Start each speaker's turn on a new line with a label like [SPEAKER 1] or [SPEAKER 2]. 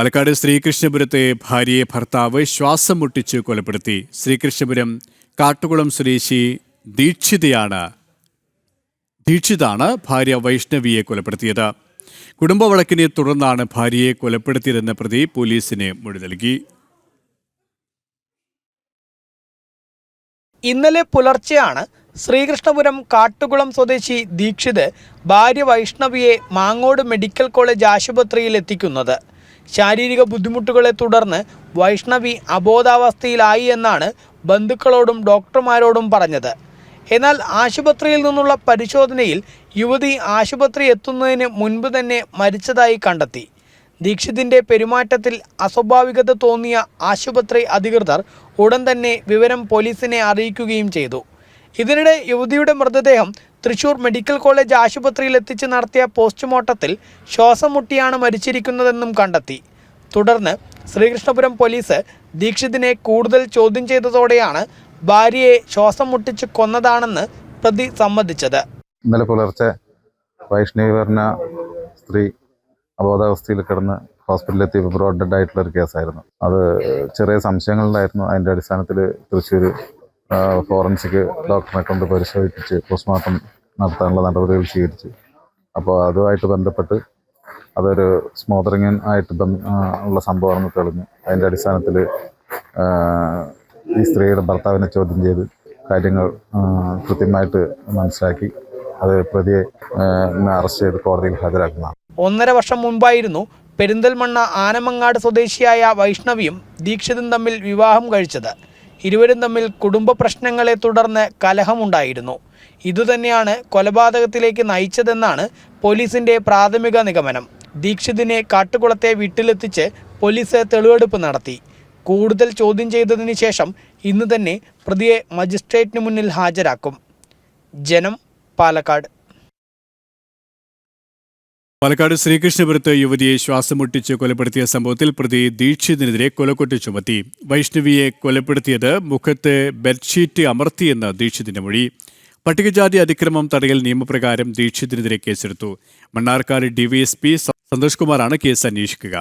[SPEAKER 1] പാലക്കാട് ശ്രീകൃഷ്ണപുരത്തെ ഭാര്യയെ ഭർത്താവ് ശ്വാസം മുട്ടിച്ച് കൊലപ്പെടുത്തി. ശ്രീകൃഷ്ണപുരം കാട്ടുകുളം സ്വദേശി ദീക്ഷിതയാണ്. ദീക്ഷിതാണ് ഭാര്യ വൈഷ്ണവിയെ കൊലപ്പെടുത്തിയത്. കുടുംബ വഴക്കിനെ തുടർന്നാണ് ഭാര്യയെ കൊലപ്പെടുത്തിയതെന്ന പ്രതി പോലീസിന് മൊഴി നൽകി.
[SPEAKER 2] ഇന്നലെ പുലർച്ചെയാണ് ശ്രീകൃഷ്ണപുരം കാട്ടുകുളം സ്വദേശി ദീക്ഷിത് ഭാര്യ വൈഷ്ണവിയെ മാങ്ങോട് മെഡിക്കൽ കോളേജ് ആശുപത്രിയിൽ എത്തിക്കുന്നത്. ശാരീരിക ബുദ്ധിമുട്ടുകളെ തുടർന്ന് വൈഷ്ണവി അബോധാവസ്ഥയിലായി എന്നാണ് ബന്ധുക്കളോടും ഡോക്ടർമാരോടും പറഞ്ഞത്. എന്നാൽ ആശുപത്രിയിൽ നിന്നുള്ള പരിശോധനയിൽ യുവതി ആശുപത്രി എത്തുന്നതിന് മുൻപ് തന്നെ മരിച്ചതായി കണ്ടെത്തി. ദീക്ഷിതിന്റെ പെരുമാറ്റത്തിൽ അസ്വാഭാവികത തോന്നിയ ആശുപത്രി അധികൃതർ ഉടൻ തന്നെ വിവരം പോലീസിനെ അറിയിക്കുകയും ചെയ്തു. ഇതിനിടെ യുവതിയുടെ മൃതദേഹം തൃശൂർ മെഡിക്കൽ കോളേജ് ആശുപത്രിയിൽ എത്തിച്ച് നടത്തിയ പോസ്റ്റ്മോർട്ടത്തിൽ ശ്വാസം മുട്ടിയാണ് മരിച്ചിരിക്കുന്നതെന്നും കണ്ടെത്തി. തുടർന്ന് ശ്രീകൃഷ്ണപുരം പോലീസ് ദീക്ഷിതിനെ കൂടുതൽ ചോദ്യം ചെയ്തതോടെയാണ് ഭാര്യയെ ശ്വാസം മുട്ടിച്ച് കൊന്നതാണെന്ന് പ്രതി സമ്മതിച്ചത്.
[SPEAKER 3] ഇന്നലെ പുലർച്ചെ വൈഷ്ണവി സ്ത്രീ അബോധാവസ്ഥയിൽ കിടന്ന് ഹോസ്പിറ്റലിലെത്തി ബ്രോഡ് ഡെഡ് ആയിട്ടുള്ള ഒരു കേസായിരുന്നു. അത് ചെറിയ സംശയങ്ങളുണ്ടായിരുന്നു അതിന്റെ അടിസ്ഥാനത്തിൽ തൃശ്ശൂർ ഫോറൻസിക് ഡോക്ടറിനെ കൊണ്ട് പരിശോധിപ്പിച്ച് പോസ്റ്റ്മോർട്ടം നടത്താനുള്ള നടപടികൾ സ്വീകരിച്ചു. അപ്പോൾ അതുമായിട്ട് ബന്ധപ്പെട്ട് അതൊരു സ്മോദറിങ് ആയിട്ട് ഉള്ള സംഭവമാണെന്ന് തെളിഞ്ഞു. അതിന്റെ അടിസ്ഥാനത്തിൽ ഈ സ്ത്രീയുടെ ഭർത്താവിനെ ചോദ്യം ചെയ്ത് കാര്യങ്ങൾ കൃത്യമായിട്ട് മനസ്സിലാക്കി അത് പ്രതിയെ അറസ്റ്റ് ചെയ്ത് കോടതിയിൽ ഹാജരാക്കുന്നതാണ്.
[SPEAKER 2] ഒന്നര വർഷം മുൻപായിരുന്നു പെരിന്തൽമണ്ണ ആനമങ്ങാട് സ്വദേശിയായ വൈഷ്ണവിയും ദീക്ഷിതും തമ്മിൽ വിവാഹം കഴിച്ചത്. ഇരുവരും തമ്മിൽ കുടുംബ പ്രശ്നങ്ങളെ തുടർന്ന് കലഹമുണ്ടായിരുന്നു. ഇതുതന്നെയാണ് കൊലപാതകത്തിലേക്ക് നയിച്ചതെന്നാണ് പോലീസിന്റെ പ്രാഥമിക നിഗമനം. ദീക്ഷിതിനെ കാട്ടുകുളത്തെ വീട്ടിലെത്തിച്ച് പോലീസ് തെളിവെടുപ്പ് നടത്തി. കൂടുതൽ ചോദ്യം ചെയ്തതിന് ശേഷം ഇന്ന് തന്നെ പ്രതിയെ മജിസ്ട്രേറ്റിന് മുന്നിൽ ഹാജരാക്കും. ജനം പാലക്കാട്.
[SPEAKER 1] പാലക്കാട് ശ്രീകൃഷ്ണപുരത്ത് യുവതിയെ ശ്വാസം മുട്ടിച്ച് കൊലപ്പെടുത്തിയ സംഭവത്തിൽ പ്രതി ദീക്ഷിതിനെതിരെ കൊലക്കൊട്ട് ചുമത്തി. വൈഷ്ണവിയെ കൊലപ്പെടുത്തിയത് മുഖത്ത് ബെഡ്ഷീറ്റ് അമർത്തിയെന്ന് ദീക്ഷിതിന്റെ മൊഴി. പട്ടികജാതി അതിക്രമം തടയൽ നിയമപ്രകാരം ദീക്ഷിതിനെതിരെ കേസെടുത്തു. മണ്ണാർക്കാട് ഡിവിഎസ്പി സന്തോഷ് കുമാറാണ് കേസ് അന്വേഷിക്കുക.